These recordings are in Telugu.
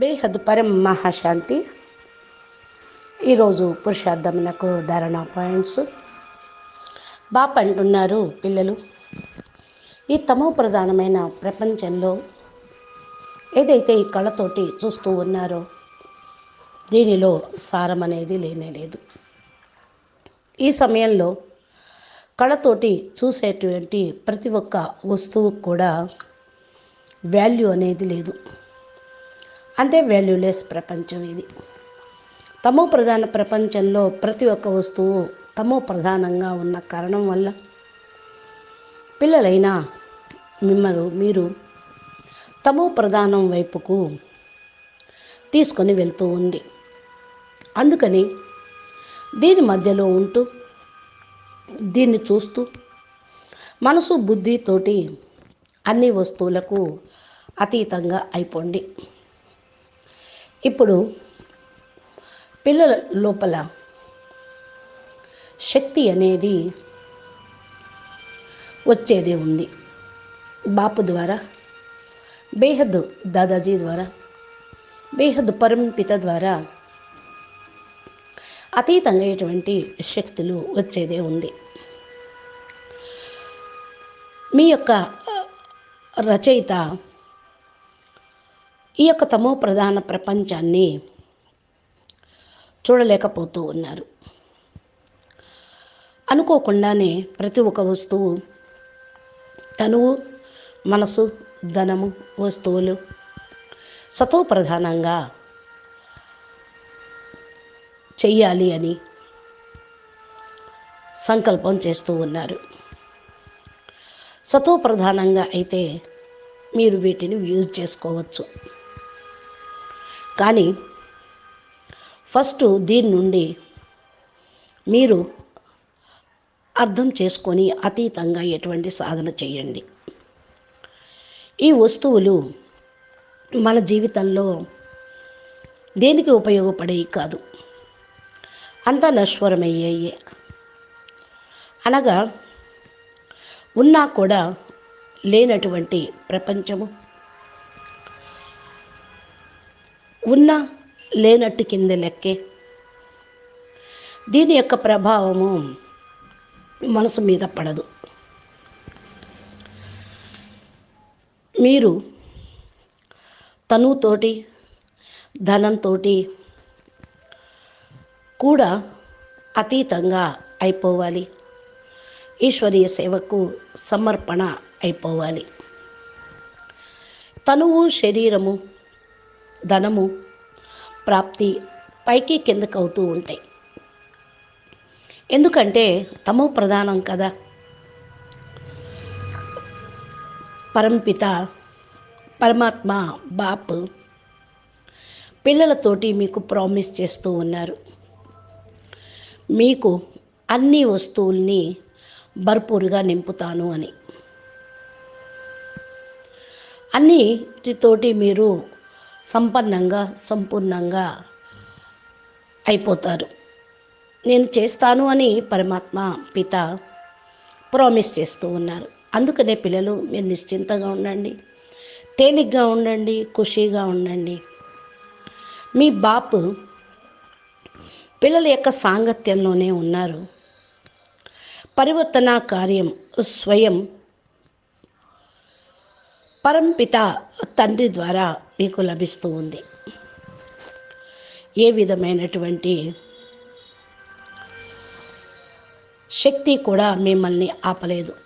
బేహద్ పరం మహాశాంతి. ఈరోజు పురుషార్థమునకు ధారణ పాయింట్స్. బాప్ అంటున్నారు పిల్లలు. ఈ తమో ప్రధానమైన ప్రపంచంలో ఏదైతే ఈ కళతోటి చూస్తూ ఉన్నారో దీనిలో సారం అనేది లేనే లేదు. ఈ సమయంలో కళతోటి చూసేటువంటి ప్రతి ఒక్క వస్తువుకు కూడా వాల్యూ అనేది లేదు. అంటే వాల్యూలెస్ ప్రపంచం ఇది. తమో ప్రధాన ప్రపంచంలో ప్రతి ఒక్క వస్తువు తమో ప్రధానంగా ఉన్న కారణం వల్ల పిల్లలైనా మిమ్మల్ని మీరు తమో ప్రధానం వైపుకు తీసుకొని వెళ్తూ ఉంది. అందుకని దీని మధ్యలో ఉంటూ దీన్ని చూస్తూ మనసు బుద్ధితోటి అన్ని వస్తువులకు అతీతంగా అయిపోండి. ఇప్పుడు పిల్లల లోపల శక్తి అనేది వచ్చేది ఉంది. బాపు ద్వారా బేహద్ దాదాజీ ద్వారా బేహద్ పరంపిత ద్వారా అతీతంగా శక్తులు వచ్చేదే ఉంది. మీ యొక్క రచయిత ఈ యొక్క తమో ప్రధాన ప్రపంచాన్ని చూడలేకపోతూ ఉన్నారు. అనుకోకుండానే ప్రతి ఒక్క వస్తువు తనువు మనసు ధనము వస్తువులు సతో ప్రధానంగా చెయ్యాలి అని సంకల్పం చేస్తూ ఉన్నారు. సతో ప్రధానంగా అయితే మీరు వీటిని యూజ్ చేసుకోవచ్చు. కానీ ఫస్ట్ దీని నుండి మీరు అర్థం చేసుకొని అతీతంగా ఎటువంటి సాధన చేయండి. ఈ వస్తువులు మన జీవితంలో దేనికి ఉపయోగపడేవి కాదు. అంతా నశ్వరమయ్యాయి. అనగా ఉన్నా కూడా లేనటువంటి ప్రపంచము ఉన్నా లేనట్టు కింద లెక్కే. దీని యొక్క ప్రభావము మనసు మీద పడదు. మీరు తనుతోటి ధనంతో కూడా అతీతంగా అయిపోవాలి. ఈశ్వరీయ సేవకు సమర్పణ అయిపోవాలి. తనువు శరీరము ధనము ప్రాప్తి పైకి కిందకు అవుతూ ఉంటాయి. ఎందుకంటే తమో ప్రధానం కదా. పరంపిత పరమాత్మ బాప్ పిల్లలతోటి మీకు ప్రామిస్ చేస్తూ ఉన్నారు. మీకు అన్ని వస్తువుల్ని భర్పూరుగా నింపుతాను అని. అన్నిటితోటి మీరు సంపన్నంగా సంపూర్ణంగా అయిపోతారు. నేను చేస్తాను అని పరమాత్మ పిత ప్రామిస్ చేస్తూ ఉన్నారు. అందుకనే పిల్లలు మీరు నిశ్చింతగా ఉండండి తేలిగ్గా ఉండండి ఖుషీగా ఉండండి. మీ బాపు పిల్లల యొక్క సాంగత్యంలోనే ఉన్నారు. పరివర్తన కార్యం స్వయం పరంపిత తండ్రి ద్వారా మీకు లభిస్తూ ఉంది. ఏ విధమైనటువంటి శక్తి కూడా మిమ్మల్ని ఆపలేదు.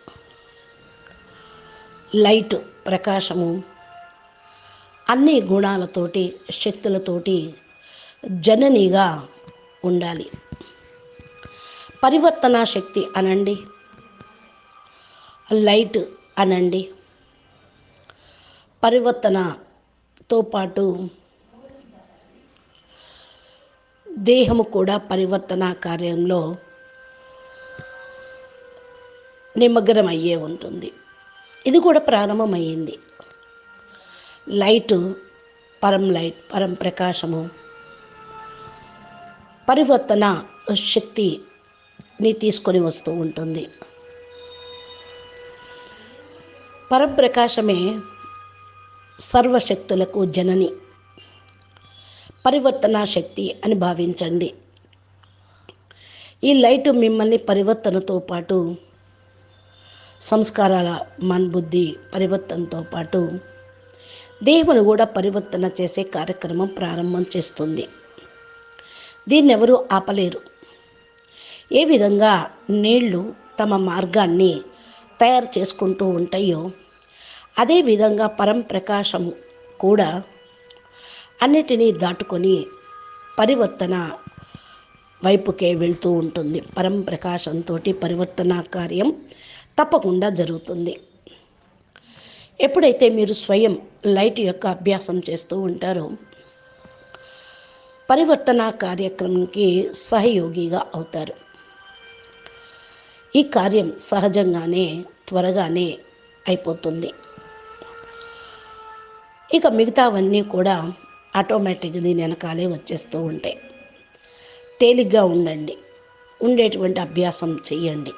లైట్ ప్రకాశము అన్ని గుణాలతోటి శక్తులతోటి జననిగా ఉండాలి. పరివర్తన శక్తి అనండి. లైట్ అనండి. పరివర్తనతో పాటు దేహము కూడా పరివర్తన కార్యంలో నిమగ్నం అయ్యే ఉంటుంది. ఇది కూడా ప్రారంభమయ్యింది లైట్ పరం లైట్ పరం ప్రకాశము పరివర్తన శక్తిని తీసుకొని వస్తూ ఉంటుంది. పరం ప్రకాశమే సర్వశక్తులకు జనని. పరివర్తన శక్తి అని భావించండి. ఈ లైట్ మిమ్మల్ని పరివర్తనతో పాటు సంస్కారాల మన్బుద్ధి పరివర్తనతో పాటు దేవుని కూడా పరివర్తన చేసే కార్యక్రమం ప్రారంభం చేస్తుంది. దీన్ని ఎవరూ ఆపలేరు. ఏ విధంగా నీళ్ళు తమ మార్గాన్ని తయారు చేసుకుంటూ ఉంటాయో అదేవిధంగా పరంప్రకాశం కూడా అన్నిటినీ దాటుకొని పరివర్తన వైపుకే వెళ్తూ ఉంటుంది. పరంప్రకాశంతో పరివర్తన కార్యం తప్పకుండా జరుగుతుంది. ఎప్పుడైతే మీరు స్వయం లైట్ యొక్క అభ్యాసం చేస్తూ ఉంటారో పరివర్తన కార్యక్రమంకి సహయోగిగా అవుతారు. ఈ కార్యం సహజంగానే త్వరగానే అయిపోతుంది. ఇక మిగతావన్నీ కూడా ఆటోమేటిక్ దీని వెనకాలే వచ్చేస్తూ ఉంటాయి. తేలిగ్గా ఉండండి. ఉండేటువంటి అభ్యాసం చెయ్యండి.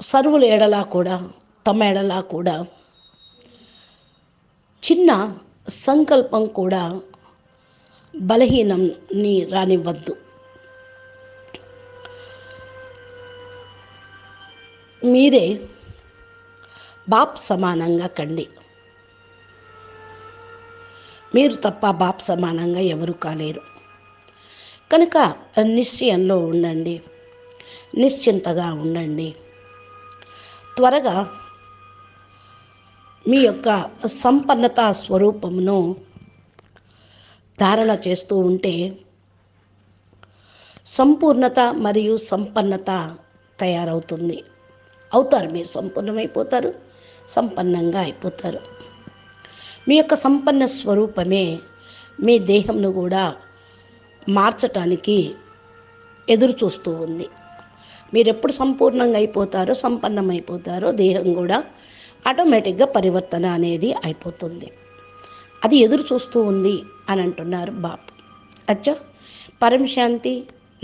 సరువుల ఎడలా కూడా తమ ఎడలా కూడా చిన్న సంకల్పం కూడా బలహీనంని రానివ్వద్దు. మీరే బాప్ సమానంగా కండి. మీరు తప్ప బాప్ సమానంగా ఎవరు కాలేరు. కనుక నిశ్చయంలో ఉండండి. నిశ్చింతగా ఉండండి. త్వరగా మీ యొక్క సంపన్నత స్వరూపమును ధారణ చేస్తూ ఉంటే సంపూర్ణత మరియు సంపన్నత తయారవుతుంది. అవుతారు మీరు సంపూర్ణమైపోతారు. సంపన్నంగా అయిపోతారు. మీ యొక్క సంపన్న స్వరూపమే మీ దేహంను కూడా మార్చటానికి ఎదురు చూస్తూ ఉంది. మీరు ఎప్పుడు సంపూర్ణంగా అయిపోతారో సంపన్నమైపోతారో దేహం కూడా ఆటోమేటిక్గా పరివర్తన అనేది అయిపోతుంది. అది ఎదురు చూస్తూ ఉంది అని అంటున్నారు బాపు. అచ్చా! పరం శాంతి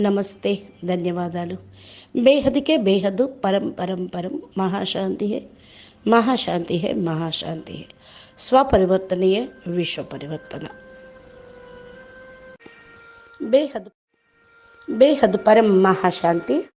నమస్తే ధన్యవాదాలు. బేహదికే బేహదు పరం పరం పరం మహాశాంతి హే మహాశాంతి హే మహాశాంతి హే స్వపరివర్తనీయ విశ్వ పరివర్తన బేహద్ బేహద్ పరం మహాశాంతి